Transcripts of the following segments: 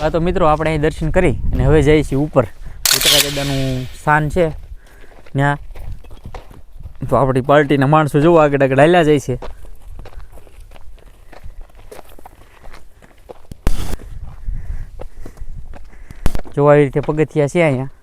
હા, તો મિત્રો, આપણે અહીં દર્શન કરી અને હવે જઈએ છીએ ઉપર. દાદાનું સ્થાન છે ત્યાં. તો આપણી પાર્ટીના માણસો જોવા આગળ આગળ હાલ્યા જાય છે. જોવા એવી રીતે પગથિયા છે અહીંયા.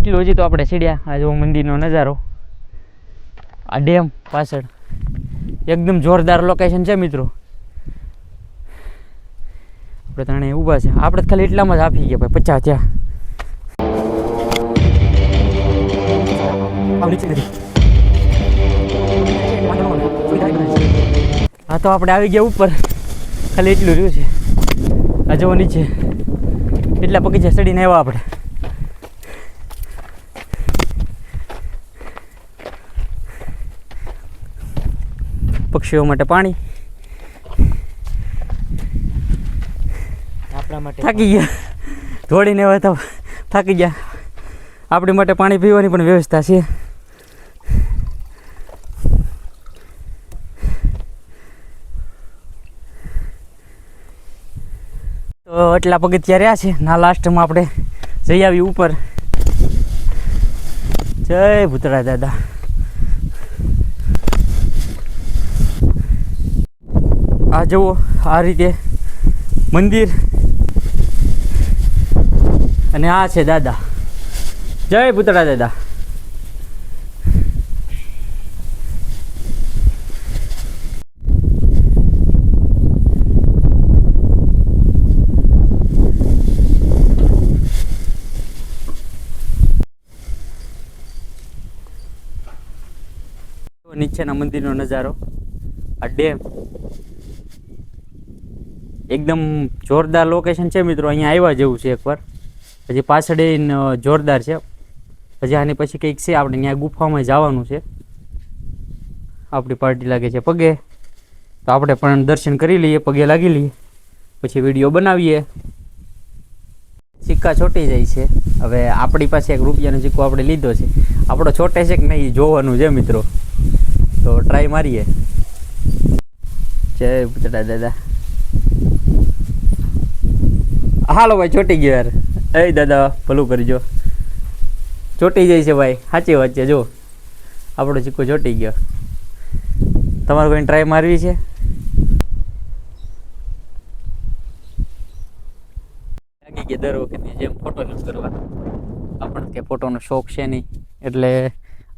એટલું હજી તો આપણે ચડ્યા. આ જો મંદિરનો નજારો. આ ડેમ પાછળ. એકદમ જોરદાર લોકેશન છે મિત્રો. આપણે ત્રણે ઊભા છે. આપણે ખાલી એટલામાં જ આપી ગયા ભાઈ. પચાસ ત્યાં હા તો આપણે આવી ગયા ઉપર. ખાલી એટલું રહ્યું છે. આ જવો નીચે. એટલા પગીચા ચડીને આવ્યા આપણે. પક્ષીઓ માટે પાણી. આપણા માટે થાકી ગયા. દોડીને હવે તો થાકી ગયા. આપણી માટે પાણી પીવાની પણ વ્યવસ્થા છે. તો એટલા પગથિયા રહ્યા છે. ના લાસ્ટમાં આપણે જઈ આવી ઉપર. જય ભૂતળા દાદા. આ જુઓ, આ રીતે મંદિર. અને આ છે દાદા. જય પૂતળા દાદા. નીચેના મંદિરનો નજારો. આ ડેમ. એકદમ જોરદાર લોકેશન છે મિત્રો. અહીંયા આવ્યા જેવું છે એકવાર. પછી પાછળ જોરદાર છે. પછી આની પછી કંઈક છે, આપણે ત્યાં ગુફામાં જવાનું છે. આપણી પાર્ટી લાગે છે પગે. તો આપણે પણ દર્શન કરી લઈએ, પગે લાગી લઈએ. પછી વીડિયો બનાવીએ. સિક્કા ચોટી જાય છે. હવે આપણી પાસે એક રૂપિયાનો સિક્કો આપણે લીધો છે. આપણો છોટે છે કે નહીં જોવાનું છે મિત્રો. તો ટ્રાય મારીએ. જય ભૂતડા દાદા. હાલો ભાઈ ચોટી ગયો યાર. એ દાદા ભલું કરજો. ચોટી જાય છે ભાઈ સાચી વાત છે જો. આપણો સિક્કો ચોટી ગયો. તમારે કોઈ ટ્રાય મારવી છે? લાગી ગયા દર વખતે જેમ ફોટો શૂટ કરવા. આપણને કે ફોટોનો શોખ છે નહીં. એટલે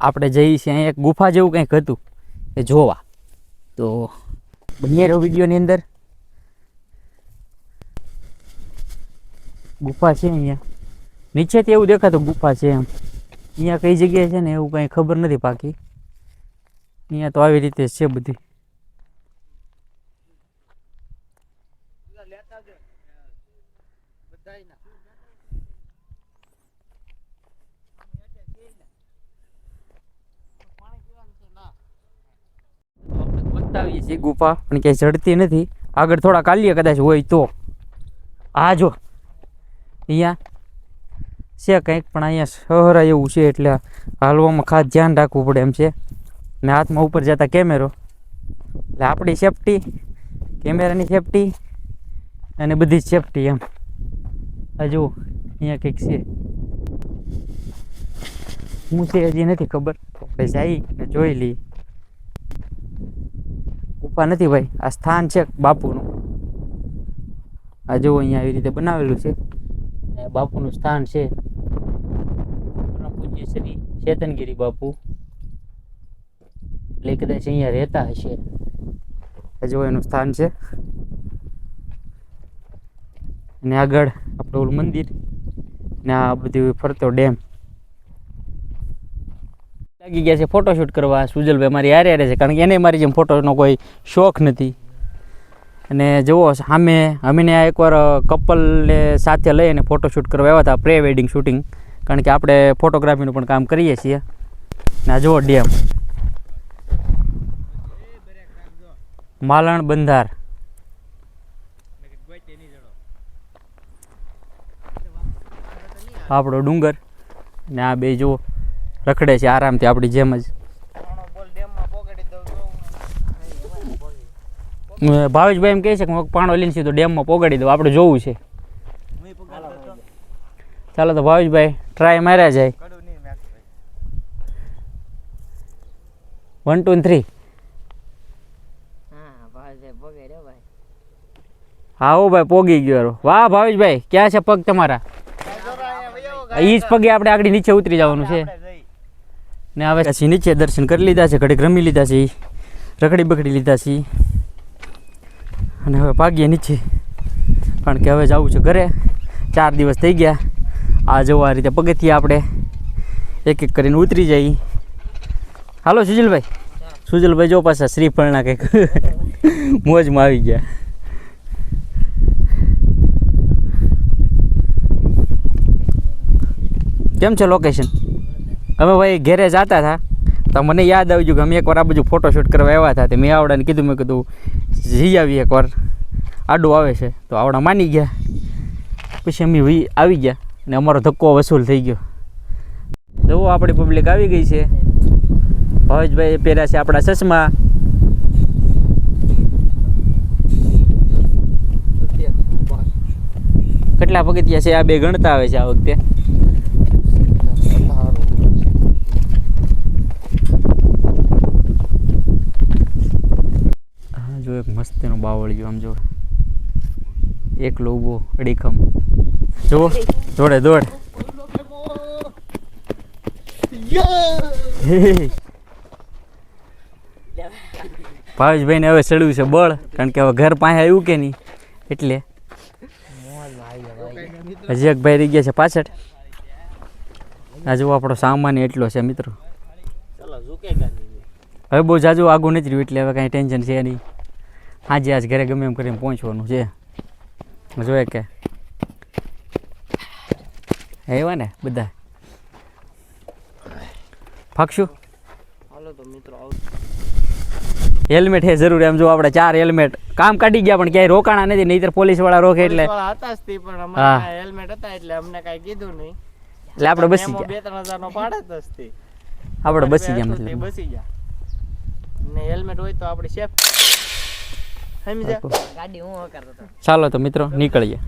આપણે જઈએ છીએ અહીંયા એક ગુફા જેવું કંઈક હતું. એ જોવા. તો બનીએ રહ્યો વિડીયોની અંદર. ગુફા છે અહીંયા. નીચેથી એવું દેખાતું ગુફા છે એમ. અહીંયા કઈ જગ્યાએ છે ને એવું કંઈ ખબર નથી પાકી અહીંયા તો આવી રીતે છે બધી. બતાવીએ છીએ ગુફા, પણ ક્યાંય ચડતી નથી. આગળ થોડા કાલીએ કદાચ હોય તો. આ જો. અહીંયા? છે કંઈક, પણ અહીંયા સહરા એવું છે એટલે હાલવામાં ખાસ ધ્યાન રાખવું પડે એમ છે. ને હાથમાં ઉપર જતા કેમેરો. એટલે આપણી સેફટી કેમેરાની સેફટી અને બધી જ સેફટી એમ. હજુ અહીંયા કંઈક છે. હું છે હજી નથી ખબર. આપણે જઈ ને જોઈ લઈએ. ઉપા નથી ભાઈ. આ સ્થાન છે બાપુનું. આ અહીંયા આવી રીતે બનાવેલું છે. અને બાપુનું સ્થાન છે. પરમ પૂજ્ય શ્રી ચેતનગીરી બાપુ. એટલે કદાચ અહીંયા રહેતા હશે. હજુ એનું સ્થાન છે. અને આગળ આપણું ઓલું મંદિર. ને આ બધું ફરતો ડેમ. લાગી ગયા છે ફોટોશૂટ કરવા. સુજલભાઈ મારી હારે હારે છે. કારણ કે એને મારી જેમ ફોટોનો કોઈ શોખ નથી. અને જુઓ, સામે અમીને એકવાર કપલને સાથે લઈને ફોટોશૂટ કરવા આવ્યા હતા પ્રે વેડિંગ શૂટિંગ કારણ કે આપણે ફોટોગ્રાફીનું પણ કામ કરીએ છીએ. ને જુઓ, ડેમ. માલણ બંધાર. આપણો ડુંગર. ને આ બે જુઓ, રખડે છે આરામથી આપણી જેમ જ. ભાવેશભાઈ એમ કહે છે કે હું પાણો લઈને સીધો ડેમમાં પોગાડી દઉં. આપણે જોવું છે. ચાલો તો ભાવેશભાઈ ટ્રાય માર્યા જાય. વન ટુ થ્રી હા ભાઈ બગડ્યો ભાઈ. હા ભાઈ પોગી ગયો વાહ ભાવેશભાઈ ક્યાં છે પગ તમારા? એ જ પગે આપણે આગળ નીચે ઉતરી જવાનું છે. ને હવે પછી નીચે દર્શન કરી લીધા છે ઘડીક રમી લીધા છે ઈ. રખડી બગડી લીધા છે. અને હવે ભાગીએ નીચે. કારણ કે હવે જવું છે ઘરે. ચાર દિવસ થઈ ગયા. આ જવું રીતે પગથિયા આપણે એક એક કરીને ઉતરી જઈએ. હાલો સુજલભાઈ. સુજલભાઈ જો પાછા શ્રીફળના કંઈક મોજમાં આવી ગયા. કેમ છે લોકેશન અમે ભાઈ ઘેરે જતા હતા. તો મને યાદ આવી ગયું કે અમે એકવાર આ બાજુ ફોટોશૂટ કરવા આવ્યા હતા. તે મેં આવડાને કીધું, મેં કીધું જઈ આવી એકવાર. આડો આવે છે, તો આવડા માની ગયા. પછી અમે આવી ગયા અને અમારો ધક્કો વસૂલ થઈ ગયો. જુઓ આપણી પબ્લિક આવી ગઈ છે. ભાવેશભાઈ પહેર્યા છે આપણા ચશ્મા. કેટલા પગથિયા છે? આ બે ગણતા આવે છે આ વખતે હા જો એક મસ્તીનું બાવળિયું આમ જો. એકલો ઊભો અડીખમ. જુઓ દોડે દોડ. ભાવેશભાઈને હવે ચડ્યું છે બળ કારણ કે હવે ઘર પાસે આવ્યું કે નહીં એટલે. હજી એક ભાઈ રહી ગયા છે પાછળ. આ જુઓ આપણો સામાન એટલો છે મિત્રો. હવે બહુ જાજુ આગું નથી રહ્યું એટલે હવે કાંઈ ટેન્શન છે નહીં. આજે આજ ઘરે ગમે એમ કરીને પહોંચવાનું છે. જોઈએ કે? એવા ને બધા? ફાકશું હેલ્મેટ હે જરૂર એમ જો આપણે ચાર હેલ્મેટ. કામ કાઢી ગયા પણ ક્યાંય રોકાણા નથી નહીતર પોલીસવાળા રોકે એટલે. હતા પણ અમારા હેલ્મેટ હતા એટલે અમને કાંઈ કીધું નહીં. એટલે આપણે બસી ગયા. બે ત્રણ હજાર નો જ તે. આપણે બસી ગયા મતલબ બસી ગયા. ને હેલ્મેટ હોય તો આપણે સેફ સમજ્યા ગાડી હું કરતો ચાલો તો મિત્રો નીકળીએ.